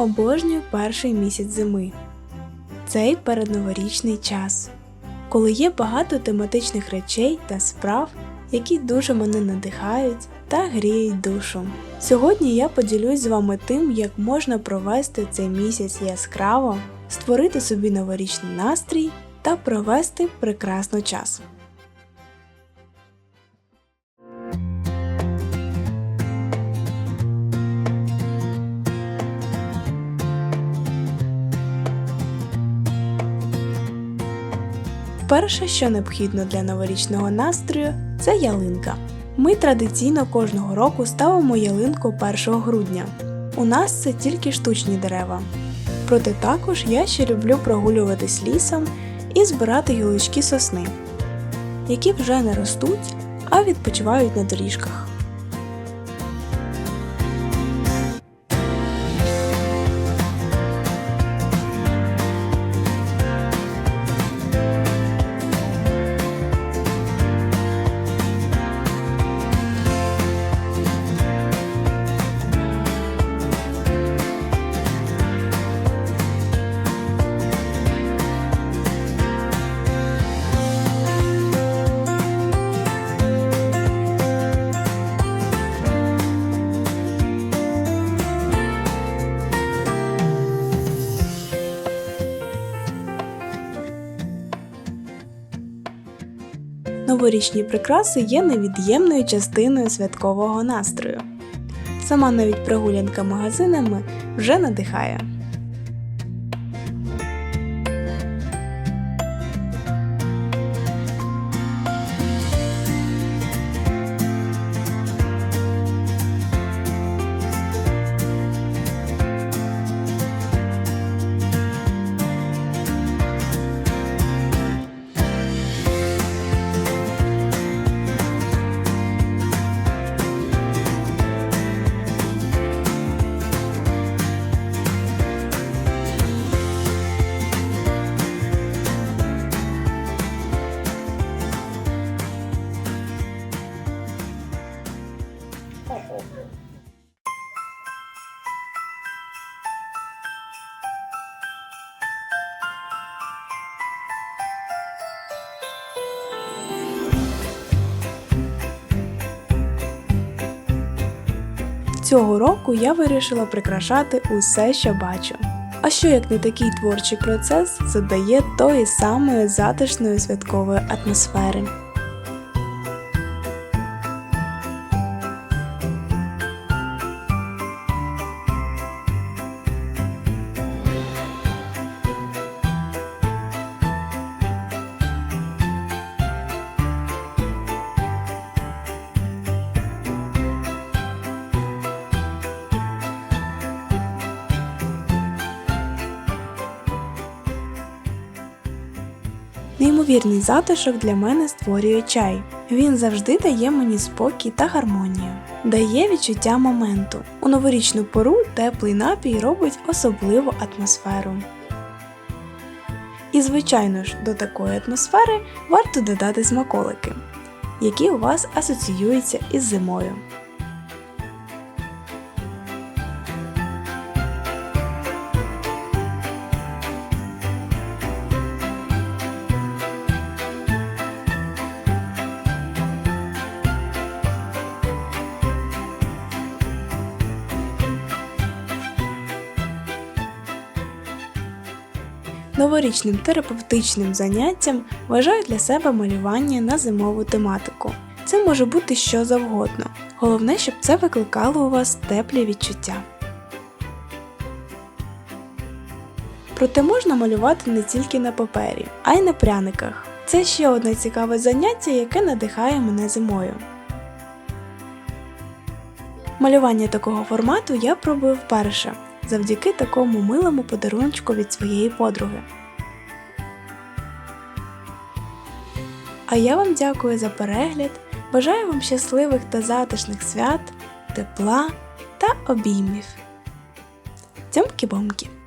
обожнюю перший місяць зими. Цей передноворічний час, коли є багато тематичних речей та справ, які дуже мене надихають та гріють душу. Сьогодні я поділюсь з вами тим, як можна провести цей місяць яскраво, створити собі новорічний настрій та провести прекрасно час. Перше, що необхідно для новорічного настрою, це ялинка. Ми традиційно кожного року ставимо ялинку 1 грудня. У нас це тільки штучні дерева. Проте також я ще люблю прогулюватись лісом і збирати гілочки сосни, які вже не ростуть, а відпочивають на доріжках. Новорічні прикраси є невід'ємною частиною святкового настрою. Сама навіть прогулянка магазинами вже надихає. Цього року я вирішила прикрашати усе, що бачу. А що як не такий творчий процес задає тої самої затишної святкової атмосфери. Неймовірний затишок для мене створює чай. Він завжди дає мені спокій та гармонію, дає відчуття моменту. У новорічну пору теплий напій робить особливу атмосферу. І, звичайно ж, до такої атмосфери варто додати смаколики, які у вас асоціюються із зимою. Новорічним терапевтичним заняттям вважаю для себе малювання на зимову тематику. Це може бути що завгодно. Головне, щоб це викликало у вас теплі відчуття. Проте можна малювати не тільки на папері, а й на пряниках. Це ще одне цікаве заняття, яке надихає мене зимою. Малювання такого формату я пробую вперше завдяки такому милому подарунку від своєї подруги. А я вам дякую за перегляд. Бажаю вам щасливих та затишних свят, тепла та обіймів. Цьомкі-бомкі!